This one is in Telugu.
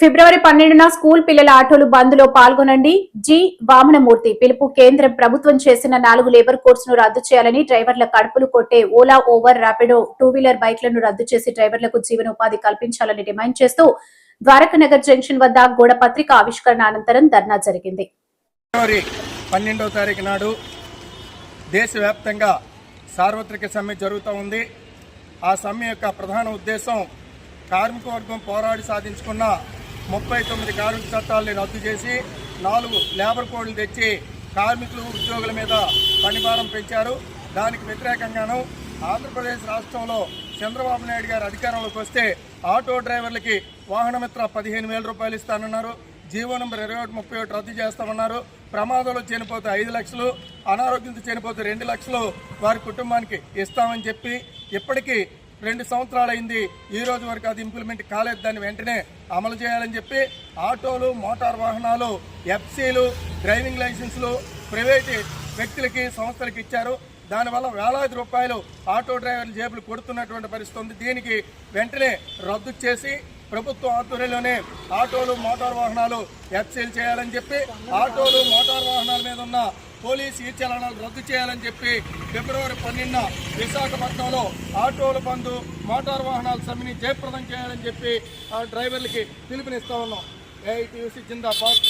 ఫిబ్రవరి పన్నెండున స్కూల్ పిల్లల ఆటోలు బంద్లో పాల్గొనండి. జి. వామనమూర్తి పిలుపు కేంద్రం ప్రభుత్వం చేసిన నాలుగు లేబర్ కోర్స్ను రద్దు చేయాలని డ్రైవర్ల కడుపులు కొట్టే Ola Uber Rapido two wheeler బైక్లను రద్దు చేసి డ్రైవర్లకు జీవనోపాధి కల్పించాలని డిమాండ్ చేస్తూ ద్వారకానగర్ జంక్షన్ వద్ద గోడ పత్రిక ఆవిష్కరణ అనంతరం ధర్నా జరిగింది. ఫిబ్రవరి పన్నెండవ తారీఖు నాడు దేశవ్యాప్తంగా సార్వత్రిక సమ్మె జరుగుతూ ఉంది. ఆ సమ్మె యొక్క ప్రధాన ఉద్దేశం కార్మిక వర్గం పోరాడి సాధించుకున్న ముప్పై తొమ్మిది కార్మిక చట్టాలని రద్దు చేసి నాలుగు లేబర్ కోడ్లు తెచ్చి కార్మికులు ఉద్యోగుల మీద పనిభారం పెంచారు. దానికి వ్యతిరేకంగాను ఆంధ్రప్రదేశ్ రాష్ట్రంలో చంద్రబాబు నాయుడు గారు అధికారంలోకి వస్తే ఆటో డ్రైవర్లకి వాహనమిత్ర పదిహేను వేల రూపాయలు ఇస్తానన్నారు. జీవో నెంబర్ ఇరవై ఒకటి ముప్పై ఒకటి రద్దు చేస్తామన్నారు. ప్రమాదంలో చనిపోతే ఐదు లక్షలు అనారోగ్యంతో చనిపోతే రెండు లక్షలు వారి కుటుంబానికి ఇస్తామని చెప్పి ఇప్పటికీ రెండు సంవత్సరాలు అయింది ఈ రోజు వరకు అది ఇంప్లిమెంట్ కాలేదు. దాన్ని వెంటనే అమలు చేయాలని చెప్పి ఆటోలు మోటార్ వాహనాలు ఎఫ్సీలు డ్రైవింగ్ లైసెన్సులు ప్రైవేట్ వ్యక్తులకి సంస్థలకి ఇచ్చారు. దానివల్ల వేలాది రూపాయలు ఆటో డ్రైవర్ల జేబులు కొడుతున్నటువంటి పరిస్థితి ఉంది. దీనికి వెంటనే రద్దు చేసి ప్రభుత్వం ఆధ్వర్యంలోనే ఆటోలు మోటార్ వాహనాలు ఎక్సైజ్ చేయాలని చెప్పి ఆటోలు మోటార్ వాహనాల మీద ఉన్న పోలీస్ ఈ చలనాలు రద్దు చేయాలని చెప్పి ఫిబ్రవరి పన్నెండున విశాఖపట్నంలో ఆటోల బంధు మోటార్ వాహనాల సమ్మిని జయప్రదం చేయాలని చెప్పి ఆ డ్రైవర్లకి పిలుపునిస్తా ఉన్నాం. ఏఐటీయూసీ జిందాబాద్.